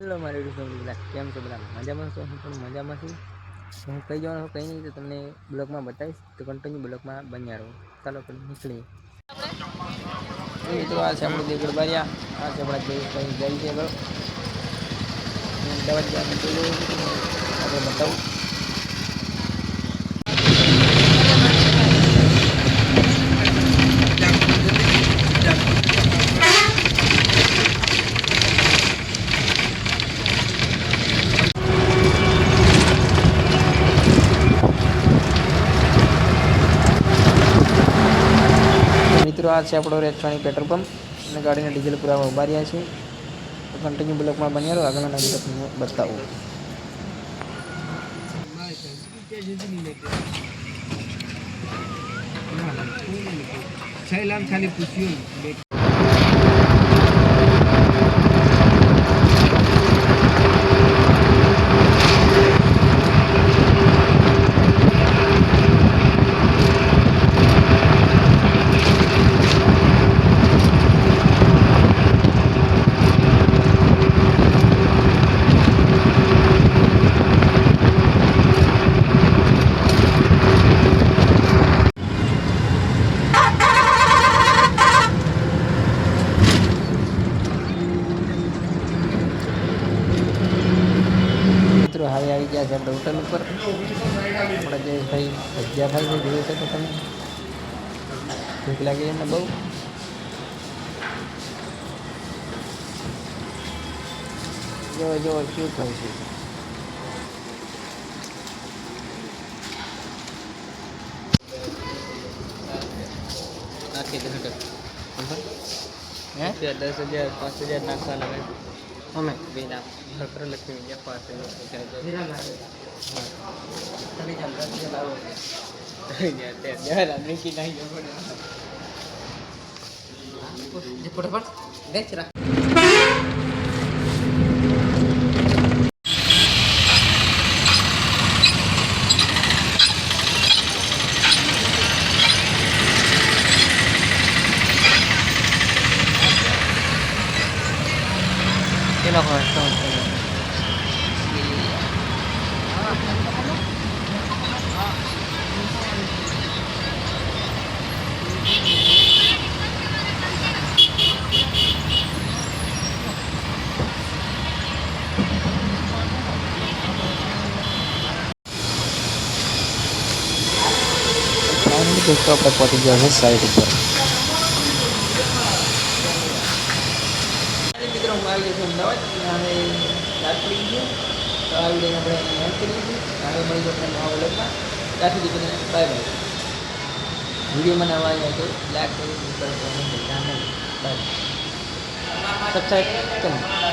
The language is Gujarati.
હેલો, મારી યુટ્યુબ બધા. કેમ છો બધા? મજામાં છો? હું પણ મજામાં છું. હું કઈ જવાનું, કંઈ નહીં, તો તમને બ્લોગમાં બતાવીશ. તો કન્ટિન્યુ બ્લોગમાં બન્યા રહો. ચાલો પણ નીકળીએ. મિત્રો, આ છે આપણું દેગડ બારિયા આ છે આપણા કંઈ જાય છે બરો અમદાવાદ જવાનું આપણે બતાવું. મિત્રો, આ છે આપણો રેચવાણી પેટ્રોલ પંપ અને ગાડીના ડીઝલ પુરાવા ઊભા રહ્યા છે. કન્ટિન્યુ બ્લોકમાં બન્યા રહો. આગળના તમને બતાવું. છ લાખ ખાલી પૂછ્યું. મિત્રો હવે આવી ગયા છે આપણે હોટલ ઉપર. આપણે જે ભાઈ ભજીયા ભાઈ છે જોયું છે તો તમે? ભૂખ લાગી એમને બહુ. જો જો શું થયું છે? હે? દસ હજાર પાંચ હજાર નાખવાના અમે વિના ખબર લક્ષ્મી ગયા પાંચ હજાર મૂકી નાખી ફટાફટ દેખ રાખ એનો હોય દોસ્તો આપણે પહોંચી ગયા છે સાઈડ ઉપર મિત્રો હું આવી ગયો અમદાવાદ અને રાત પડી ગઈ તો આવી જઈને આપણે એન્ડ કરી દીધું. હવે મળી જશે નવા વ્લોગમાં ત્યાં સુધી કરીને બાય બાય વીડિયો મને નવા આવ્યા તો લાઈક કરો કરો બાય સબસ્ક્રાઈબ ચલો.